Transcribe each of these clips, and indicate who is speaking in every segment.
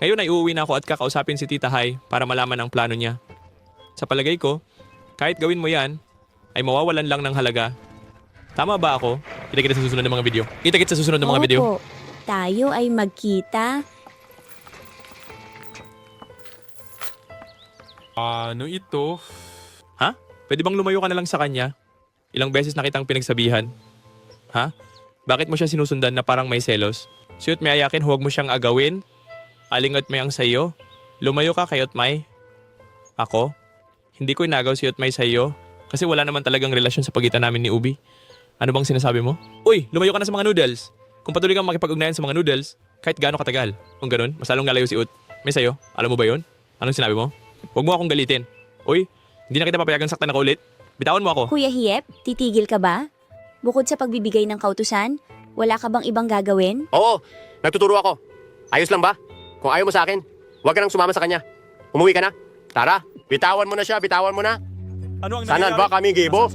Speaker 1: Ngayon ay uuwi na ako at kakausapin si Tita Hai para malaman ang plano niya. Sa palagay ko, kahit gawin mo yan, ay mawawalan lang ng halaga. Tama ba ako? Kita-kita sa susunod ng mga video. Kita-kita sa susunod ng mga video.
Speaker 2: Opo, tayo ay magkita.
Speaker 3: Ano ito?
Speaker 1: Ha? Pwede bang lumayo ka na lang sa kanya? Ilang beses na kitang pinagsabihan. Ha? Bakit mo siya sinusundan na parang may selos? Siyot may ayakin, huwag mo siyang agawin. Alingot may ang sayo. Lumayo ka kay Otmay. Ako? Hindi ko inagaw si Otmay sa iyo kasi wala naman talagang relasyon sa pagitan namin ni Ubi. Ano bang sinasabi mo? Uy, lumayo ka na sa mga noodles. Kung patuloy kang makipag-ugnayan sa mga noodles, kahit gaano katagal. Kung ganun, mas lalong lalayo si Ut. May sayo, alam mo ba yon? Anong sinabi mo? Huwag mo akong galitin. Uy, hindi na kita papayagang saktan na kaulit. Bitawan mo ako.
Speaker 2: Kuya Hiep, titigil ka ba? Bukod sa pagbibigay ng kautusan, wala ka bang ibang gagawin?
Speaker 4: Oo, nagtuturo ako. Ayos lang ba? Kung ayaw mo sa akin, huwag ka nang sumama sa kanya. Umuwi ka na. Tara, bitawan mo na siya, bitawan mo na.
Speaker 3: Ano ang
Speaker 4: Sana ba kami gibo?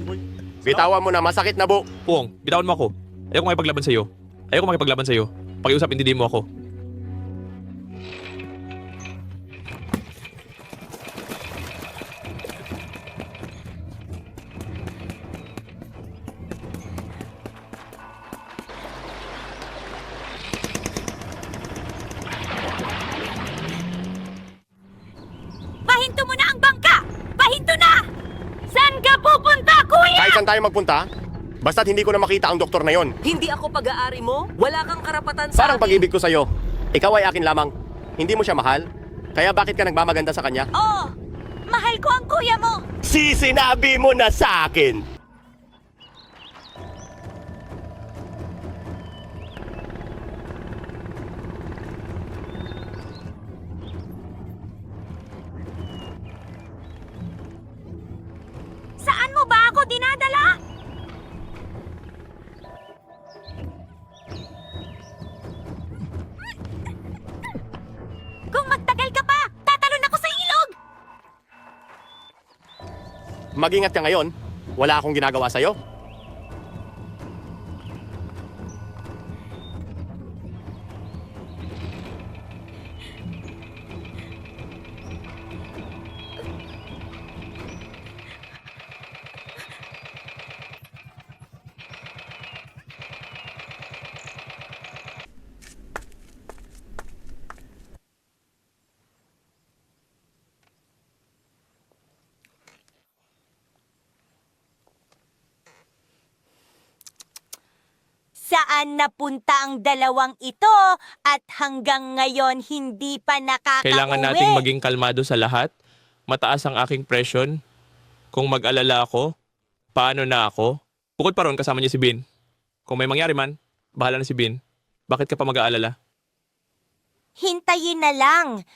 Speaker 4: Bitawan mo na, masakit na bu.
Speaker 1: Puong, bitawan mo ako. Ayoko makipaglaban sa'yo. Ayoko makipaglaban sa'yo. Pakiusap, hindi mo ako.
Speaker 4: Magpunta, basta't hindi ko na makita ang doktor na yon.
Speaker 5: Hindi ako pag-aari mo. Wala kang karapatan sa
Speaker 4: Parang
Speaker 5: akin.
Speaker 4: pag-ibig ko sa'yo. Ikaw ay akin lamang. Hindi mo siya mahal. Kaya bakit ka nagmamaganda sa kanya?
Speaker 2: Oo! Mahal ko ang kuya mo!
Speaker 4: Si sinabi mo na sa akin! Mag-ingat ka ngayon. Wala akong ginagawa sa'yo.
Speaker 6: Saan napunta ang dalawang ito at hanggang ngayon hindi pa nakakauwi?
Speaker 1: Kailangan nating maging kalmado sa lahat. Mataas ang aking presyon. Kung mag-alala ako, paano na ako? Bukod pa ron, kasama niya si Bin. Kung may mangyari man, bahala na si Bin. Bakit ka pa mag-aalala?
Speaker 6: Hintayin na lang.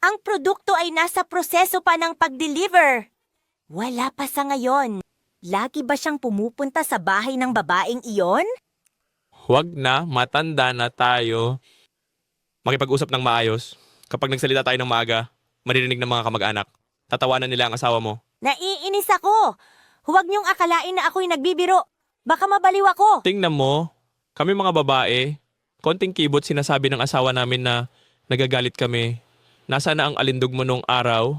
Speaker 6: Ang produkto ay nasa proseso pa ng pag-deliver. Wala pa sa ngayon. Lagi ba siyang pumupunta sa bahay ng babaeng iyon?
Speaker 1: Huwag na, matanda na tayo. Makipag-usap ng maayos. Kapag nagsalita tayo ng maaga, maririnig ng mga kamag-anak. Tatawanan nila ang asawa mo.
Speaker 6: Naiinis ako. Huwag niyong akalain na ako'y nagbibiro. Baka mabaliw ako.
Speaker 1: Tingnan mo, kami mga babae, konting kibot sinasabi ng asawa namin na nagagalit kami. Nasa na ang alindog mo nung araw?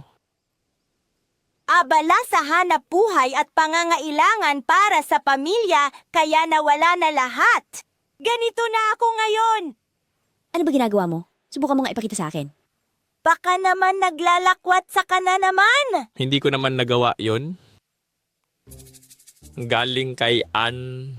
Speaker 6: Abala sa hanap buhay at pangangailangan para sa pamilya kaya nawala na lahat. Ganito na ako ngayon.
Speaker 2: Ano ba ginagawa mo? Subukan mo nga ipakita sa akin.
Speaker 6: Baka naman naglalakwat sa kana naman.
Speaker 1: Hindi ko naman nagawa yon. Galing kay Ann.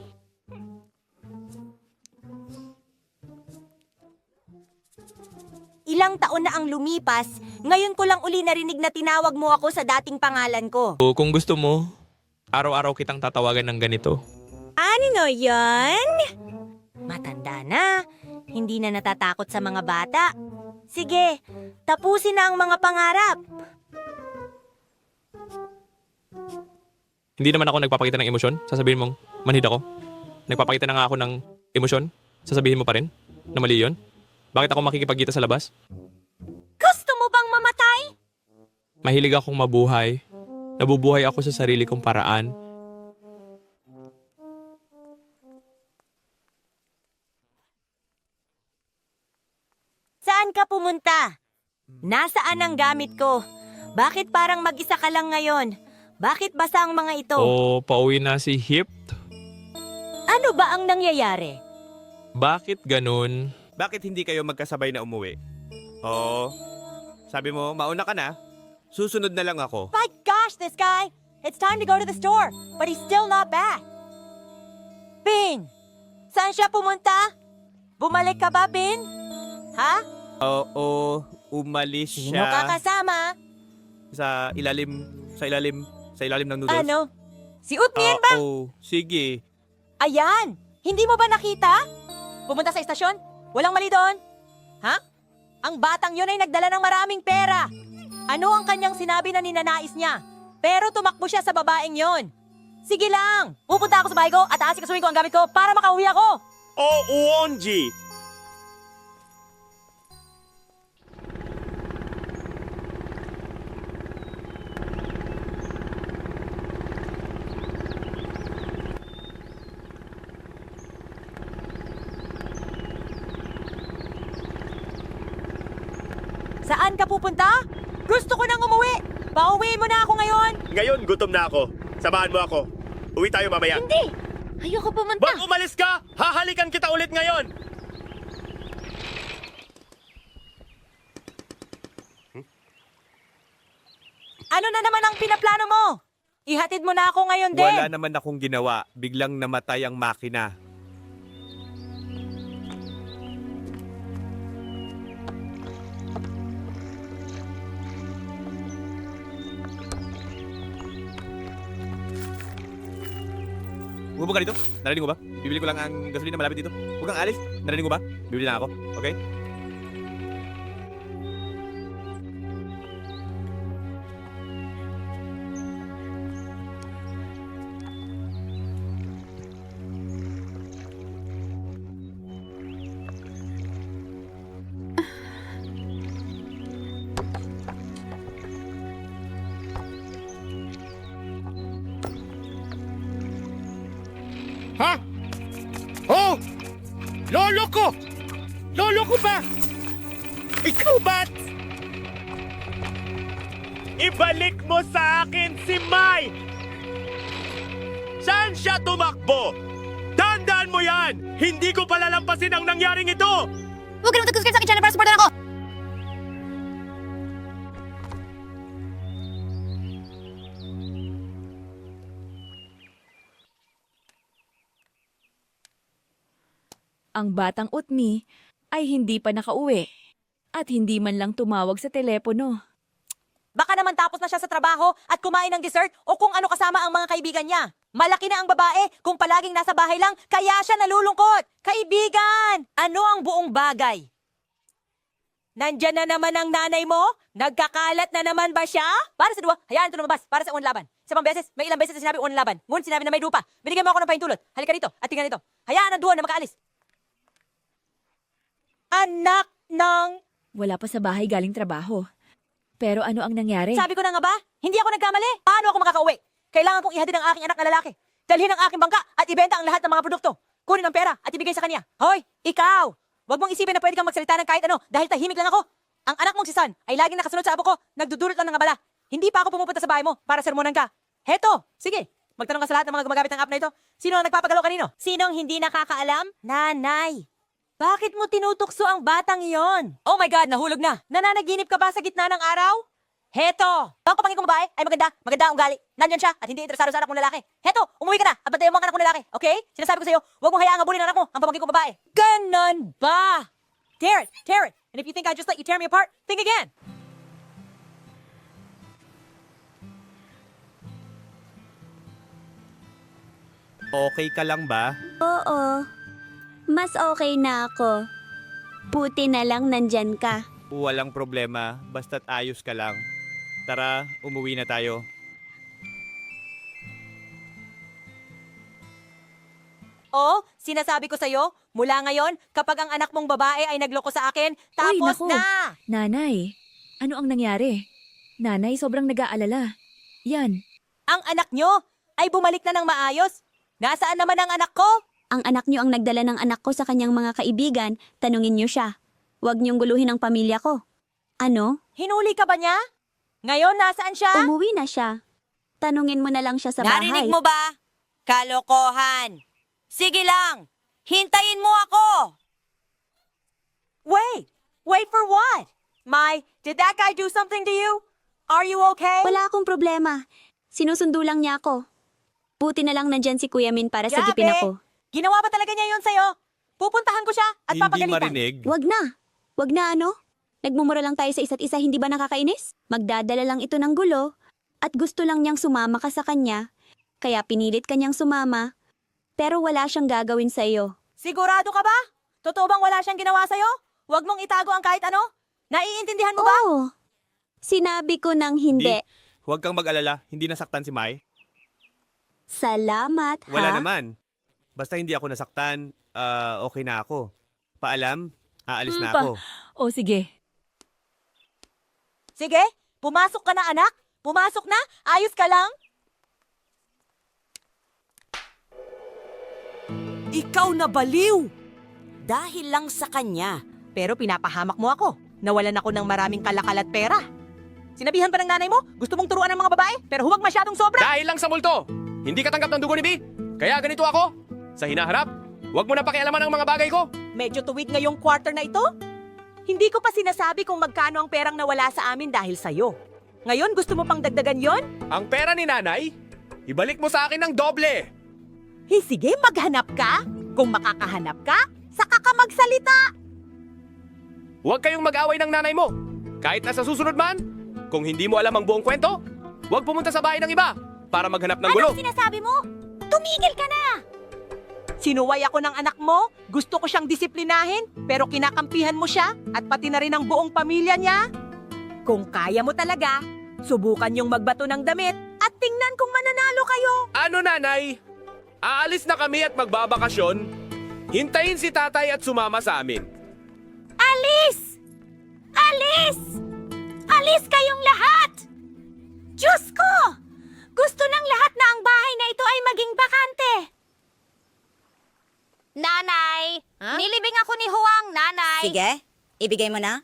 Speaker 6: Ilang taon na ang lumipas, ngayon ko lang uli narinig na tinawag mo ako sa dating pangalan ko.
Speaker 1: O kung gusto mo, araw-araw kitang tatawagan ng ganito.
Speaker 6: Ano yan? Matanda na. Hindi na natatakot sa mga bata. Sige, tapusin na ang mga pangarap.
Speaker 1: Hindi naman ako nagpapakita ng emosyon. Sasabihin mong, manhid ako. Nagpapakita na nga ako ng emosyon. Sasabihin mo pa rin na mali yun. Bakit ako makikipagkita sa labas?
Speaker 6: Gusto mo bang mamatay?
Speaker 1: Mahilig akong mabuhay. Nabubuhay ako sa sarili kong paraan.
Speaker 6: Ka pumunta? Nasaan ang gamit ko? Bakit parang mag-isa ka lang ngayon? Bakit basa ang mga ito?
Speaker 1: O pauwi na si Hip?
Speaker 6: Ano ba ang nangyayari?
Speaker 1: Bakit ganun?
Speaker 7: Bakit hindi kayo magkasabay na umuwi? Oo. Sabi mo, mauna ka na. Susunod na lang ako.
Speaker 6: My gosh, this guy! It's time to go to the store, but he's still not back. Bin! Saan siya pumunta? Bumalik ka ba, Bin? Ha?
Speaker 7: Oo, umalis
Speaker 6: Sino
Speaker 7: siya
Speaker 6: ka kasama?
Speaker 7: sa ilalim, sa ilalim, sa ilalim ng noodles.
Speaker 6: Ano? Si Utnien ba?
Speaker 7: Oo, sige.
Speaker 6: Ayan! Hindi mo ba nakita? Pumunta sa istasyon? Walang mali doon? Ha? Ang batang yun ay nagdala ng maraming pera. Ano ang kanyang sinabi na ninanais niya? Pero tumakbo siya sa babaeng yon. Sige lang! Pupunta ako sa bahay ko at aasikasuhin ko ang gamit ko para makauwi ako!
Speaker 7: Oh,
Speaker 6: Saan ka pupunta? Gusto ko nang umuwi! Pauwiin mo na ako ngayon!
Speaker 7: Ngayon, gutom na ako. Samahan mo ako. Uwi tayo mamaya.
Speaker 8: Hindi! Ayoko pumunta!
Speaker 7: Wag umalis ka! Hahalikan kita ulit ngayon!
Speaker 6: Ano na naman ang pinaplano mo? Ihatid mo na ako ngayon din!
Speaker 7: Wala naman akong ginawa. Biglang namatay ang makina. Huwag ka dito. Narinig mo ba? Bibili ko lang ang gasolina malapit dito. Huwag kang alis. Narinig mo ba? Bibili lang ako. Okay?
Speaker 9: Ha? Oh! Lolo ko! Lolo ko ba? Ikaw ba't?
Speaker 7: Ibalik mo sa akin si Mai! Saan siya tumakbo? Tandaan mo yan! Hindi ko palalampasin ang nangyaring ito!
Speaker 8: Huwag ka naman tagkuskit sa akin, Channel, para supportan ako!
Speaker 10: Ang batang Utmi ay hindi pa nakauwi at hindi man lang tumawag sa telepono.
Speaker 6: Baka naman tapos na siya sa trabaho at kumain ng dessert o kung ano kasama ang mga kaibigan niya. Malaki na ang babae kung palaging nasa bahay lang, kaya siya nalulungkot. Kaibigan! Ano ang buong bagay? Nandyan na naman ang nanay mo? Nagkakalat na naman ba siya? Para sa dua, hayaan ito lumabas para sa unlaban. Sa pang beses, may ilang beses na sinabi unlaban. Ngunit sinabi na may lupa. Binigyan mo ako ng pahintulot. Halika dito at tingnan ito. Hayaan ang duwa na makaalis. Anak ng...
Speaker 10: Wala pa sa bahay galing trabaho. Pero ano ang nangyari?
Speaker 6: Sabi ko na nga ba? Hindi ako nagkamali. Paano ako makakauwi? Kailangan kong ihatid ang aking anak na lalaki. Dalhin ang aking bangka at ibenta ang lahat ng mga produkto. Kunin ang pera at ibigay sa kanya. Hoy, ikaw! Huwag mong isipin na pwede kang magsalita ng kahit ano dahil tahimik lang ako. Ang anak mong si San ay laging nakasunod sa abo ko, nagdudulot lang ng abala. Hindi pa ako pumupunta sa bahay mo para sermonan ka. Heto, sige. Magtanong ka sa lahat ng mga gumagamit ng app na ito. Sino ang nagpapagalaw kanino? Sinong hindi nakakaalam? Nanay. Bakit mo tinutukso ang batang iyon? Oh my God, nahulog na. Nananaginip ka ba sa gitna ng araw? Heto! Ang kapangin kong babae ay maganda, maganda ang ugali. Nandyan siya at hindi interesado sa anak mong lalaki. Heto, umuwi ka na at bantayan mo ang anak mong lalaki, okay? Sinasabi ko sa'yo, huwag mong hayaang abulin ang anak mo, ang pamangkin kong babae. Ganon ba? Tear it, tear it. And if you think I just let you tear me apart, think again.
Speaker 7: Okay ka lang ba?
Speaker 2: Oo. Mas okay na ako. Buti na lang nandyan ka.
Speaker 7: Walang problema, basta't ayos ka lang. Tara, umuwi na tayo.
Speaker 6: Oh, sinasabi ko sa'yo, mula ngayon, kapag ang anak mong babae ay nagloko sa akin, tapos
Speaker 10: naku.
Speaker 6: na!
Speaker 10: Nanay, ano ang nangyari? Nanay, sobrang nag-aalala. Yan,
Speaker 6: Ang anak nyo ay bumalik na ng maayos. Nasaan naman ang anak ko?
Speaker 2: Ang anak niyo ang nagdala ng anak ko sa kanyang mga kaibigan, tanungin niyo siya. Huwag niyong guluhin ang pamilya ko. Ano?
Speaker 6: Hinuli ka ba niya? Ngayon, nasaan siya?
Speaker 2: Umuwi na siya. Tanungin mo na lang siya sa bahay.
Speaker 8: Narinig mo ba? Kalokohan. Sige lang. Hintayin mo ako.
Speaker 6: Wait! Wait for what? Mai, did that guy do something to you? Are you okay?
Speaker 2: Wala akong problema. Sinusundo lang niya ako. Buti na lang nandyan si Kuya Min para
Speaker 6: Grabe!
Speaker 2: sagipin ako.
Speaker 6: Ginawa ba talaga niya yun sa'yo? Pupuntahan ko siya at
Speaker 7: Hindi
Speaker 6: papagalitan.
Speaker 7: marinig.
Speaker 2: Wag na. Wag na ano? Nagmumura lang tayo sa isa't isa, hindi ba nakakainis? Magdadala lang ito ng gulo. At gusto lang niyang sumama ka sa kanya. Kaya pinilit kanyang sumama. Pero wala siyang gagawin sa iyo.
Speaker 6: Sigurado ka ba? Totoo bang wala siyang ginawa sa'yo? Huwag mong itago ang kahit ano? Naiintindihan mo ba?
Speaker 2: Oo. Sinabi ko nang hindi.
Speaker 7: Huwag kang mag-alala, hindi nasaktan si Mai.
Speaker 2: Salamat, ha?
Speaker 7: Wala naman. Basta hindi ako nasaktan, ah, okay na ako. Paalam, aalis
Speaker 10: Hmm,
Speaker 7: na
Speaker 10: pa-
Speaker 7: ako.
Speaker 10: O sige,
Speaker 6: Sige, pumasok ka na anak. Pumasok na. Ayos ka lang.
Speaker 8: Ikaw na baliw. Dahil lang sa kanya.
Speaker 6: Pero pinapahamak mo ako. Nawalan ako ng maraming kalakal at pera. Sinabihan pa ng nanay mo, gusto mong turuan ng mga babae, pero huwag masyadong sobra.
Speaker 11: Dahil lang sa multo, hindi ka tanggap ng dugo ni B. Kaya ganito ako. Sa hinaharap, huwag mo na pakialaman ang mga bagay ko.
Speaker 6: Medyo tuwid ngayong quarter na ito. Hindi ko pa sinasabi kung magkano ang perang nawala sa amin dahil sa'yo. Ngayon, gusto mo pang dagdagan yon?
Speaker 11: Ang pera ni nanay, ibalik mo sa akin ng doble.
Speaker 6: Hey, sige, maghanap ka. Kung makakahanap ka, saka ka magsalita.
Speaker 11: Huwag kayong mag-away ng nanay mo. Kahit na sa susunod man, kung hindi mo alam ang buong kwento, huwag pumunta sa bahay ng iba para maghanap ng gulo.
Speaker 6: Anong sinasabi mo? Tumigil ka na! Sinuway ako ng anak mo, gusto ko siyang disiplinahin, pero kinakampihan mo siya at pati na rin ang buong pamilya niya. Kung kaya mo talaga, subukan yung magbato ng damit at tingnan kung mananalo kayo.
Speaker 11: Ano nanay? Aalis na kami at magbabakasyon. Hintayin si tatay at sumama sa amin.
Speaker 8: Alis! Alis! Alis kayong lahat! Diyos ko! Gusto ng lahat na ang bahay na ito ay maging bakante. Nanay! Nilibing ako ni Huang, nanay!
Speaker 12: Sige, ibigay mo na.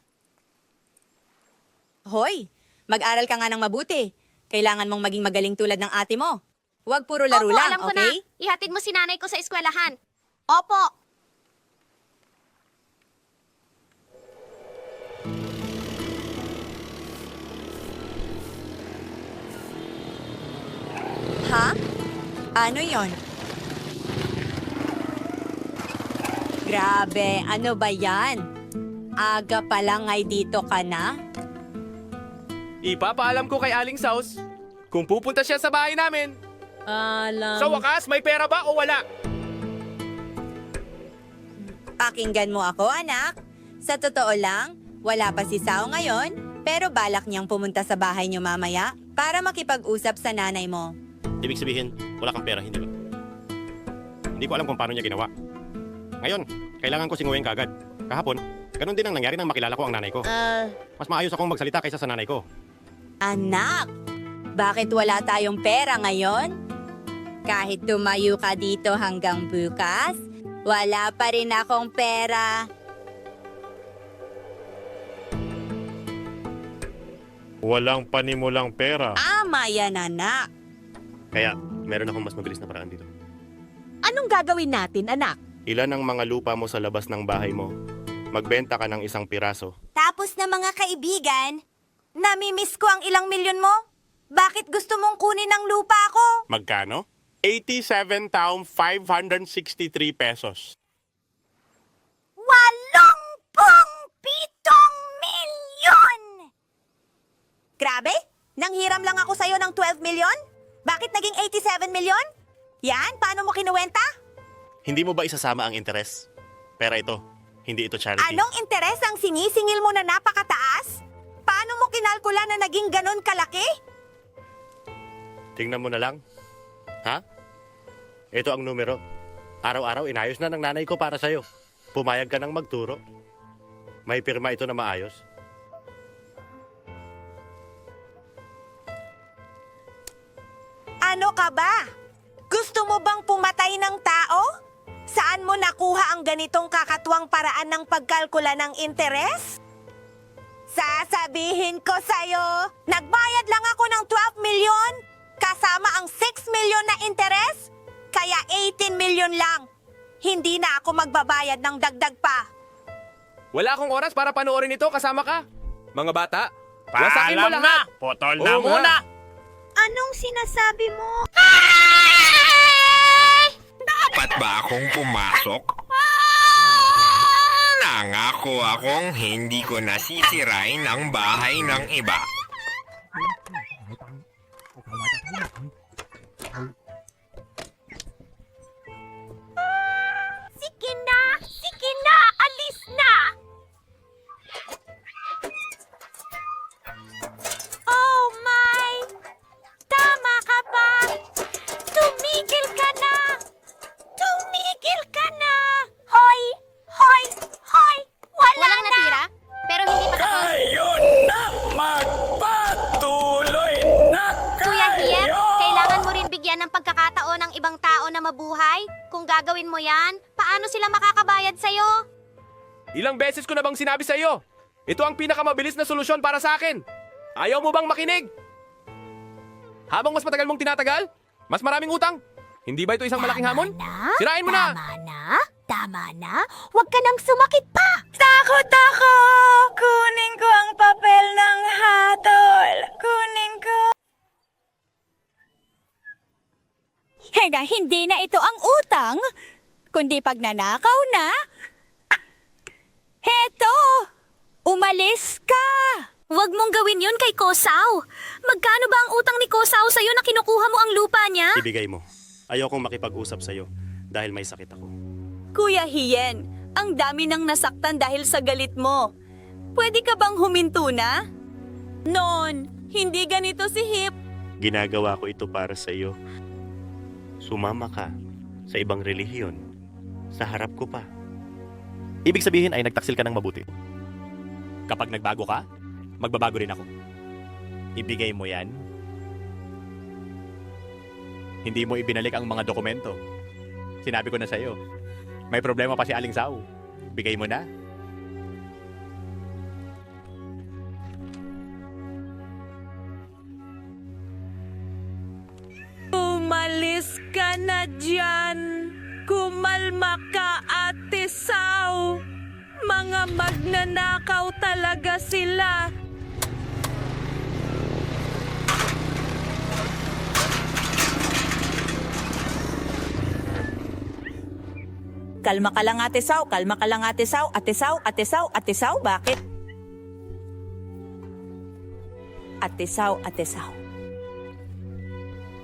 Speaker 12: Hoy, mag-aral ka nga ng mabuti. Kailangan mong maging magaling tulad ng ate mo. Huwag puro laro
Speaker 8: Opo,
Speaker 12: lang,
Speaker 8: alam ko
Speaker 12: okay?
Speaker 8: na. Ihatid mo si nanay ko sa eskwelahan. Opo.
Speaker 12: Ha? Ano yon? Grabe, ano ba yan? Aga pa lang ay dito ka na?
Speaker 11: Ipapaalam ko kay Aling Saus kung pupunta siya sa bahay namin.
Speaker 12: Alam.
Speaker 11: Sa wakas, may pera ba o wala?
Speaker 12: Pakinggan mo ako, anak. Sa totoo lang, wala pa si Sao ngayon, pero balak niyang pumunta sa bahay niyo mamaya para makipag-usap sa nanay mo.
Speaker 4: Ibig sabihin, wala kang pera, hindi ba? Hindi ko alam kung paano niya ginawa. Ngayon, kailangan ko singuhin kagad. Kahapon, ganun din ang nangyari nang makilala ko ang nanay ko.
Speaker 12: Ah,
Speaker 4: Mas maayos akong magsalita kaysa sa nanay ko.
Speaker 12: anak, bakit wala tayong pera ngayon? Kahit tumayo ka dito hanggang bukas, wala pa rin akong pera.
Speaker 4: Walang panimulang pera.
Speaker 12: Ama yan, anak.
Speaker 4: Kaya, meron akong mas mabilis na paraan dito.
Speaker 6: Anong gagawin natin, anak?
Speaker 4: Ilan ang mga lupa mo sa labas ng bahay mo? Magbenta ka ng isang piraso.
Speaker 12: Tapos na mga kaibigan, namimiss ko ang ilang milyon mo? Bakit gusto mong kunin ang lupa ko?
Speaker 4: Magkano? 87,563 pesos.
Speaker 12: Walumpung pitong milyon! Grabe? Nanghiram lang ako sa'yo ng 12 milyon? Bakit naging 87 milyon? Yan, paano mo kinuwenta?
Speaker 4: Hindi mo ba isasama ang interes? Pera ito, hindi ito charity.
Speaker 12: Anong interes ang sinisingil mo na napakataas? Paano mo kinalkula na naging ganon kalaki?
Speaker 4: Tingnan mo na lang. Ha? Ito ang numero. Araw-araw inayos na ng nanay ko para sa'yo. Pumayag ka nang magturo. May pirma ito na maayos.
Speaker 12: Ano ka ba? Gusto mo bang pumatay ng tao? Saan mo nakuha ang ganitong kakatuwang paraan ng pagkalkula ng interes? Sasabihin ko sa'yo, nagbayad lang ako ng 12 milyon kasama ang 6 milyon na interes, kaya 18 milyon lang. Hindi na ako magbabayad ng dagdag pa.
Speaker 11: Wala akong oras para panoorin ito kasama ka. Mga bata, wasakin mo
Speaker 9: Paalam
Speaker 11: lahat.
Speaker 9: na! Putol
Speaker 11: Oo
Speaker 9: na
Speaker 11: nga.
Speaker 9: muna!
Speaker 12: Anong sinasabi mo?
Speaker 13: Dapat ba akong pumasok? Nangako akong hindi ko nasisirain ang bahay ng iba.
Speaker 2: Gagawin mo yan, paano sila makakabayad sa'yo?
Speaker 11: Ilang beses ko na bang sinabi sa iyo? Ito ang pinakamabilis na solusyon para sa akin. Ayaw mo bang makinig? Habang mas matagal mong tinatagal, mas maraming utang. Hindi ba ito isang malaking hamon?
Speaker 14: Na?
Speaker 11: Sirain mo na!
Speaker 14: Tama na? Tama na? Huwag ka nang sumakit pa!
Speaker 12: Takot ako! Kunin ko ang papel ng hatol! Kunin ko!
Speaker 14: Hena, hindi na ito ang utang, kundi pagnanakaw na. Heto! Umalis ka!
Speaker 2: Huwag mong gawin yun kay Kosaw. Magkano ba ang utang ni Kosaw sa'yo na kinukuha mo ang lupa niya?
Speaker 4: Ibigay mo. Ayokong makipag-usap sa'yo dahil may sakit ako.
Speaker 12: Kuya Hien, ang dami nang nasaktan dahil sa galit mo. Pwede ka bang huminto na? Non, hindi ganito si Hip.
Speaker 4: Ginagawa ko ito para sa iyo. Sumama ka sa ibang relihiyon. Sa harap ko pa.
Speaker 15: Ibig sabihin ay nagtaksil ka ng mabuti. Kapag nagbago ka, magbabago rin ako. Ibigay mo yan. Hindi mo ibinalik ang mga dokumento. Sinabi ko na sa iyo. May problema pa si Aling Sao. Bigay mo na.
Speaker 12: Ka na dyan. Kumalma ka, Ate Sau. Mga magnanakaw talaga sila. Kalma ka lang, Ate Sau. Kalma ka lang, Ate Sau. Ate Sau, Ate Sau, Ate Sau, bakit? Ate Sau, Ate Sau.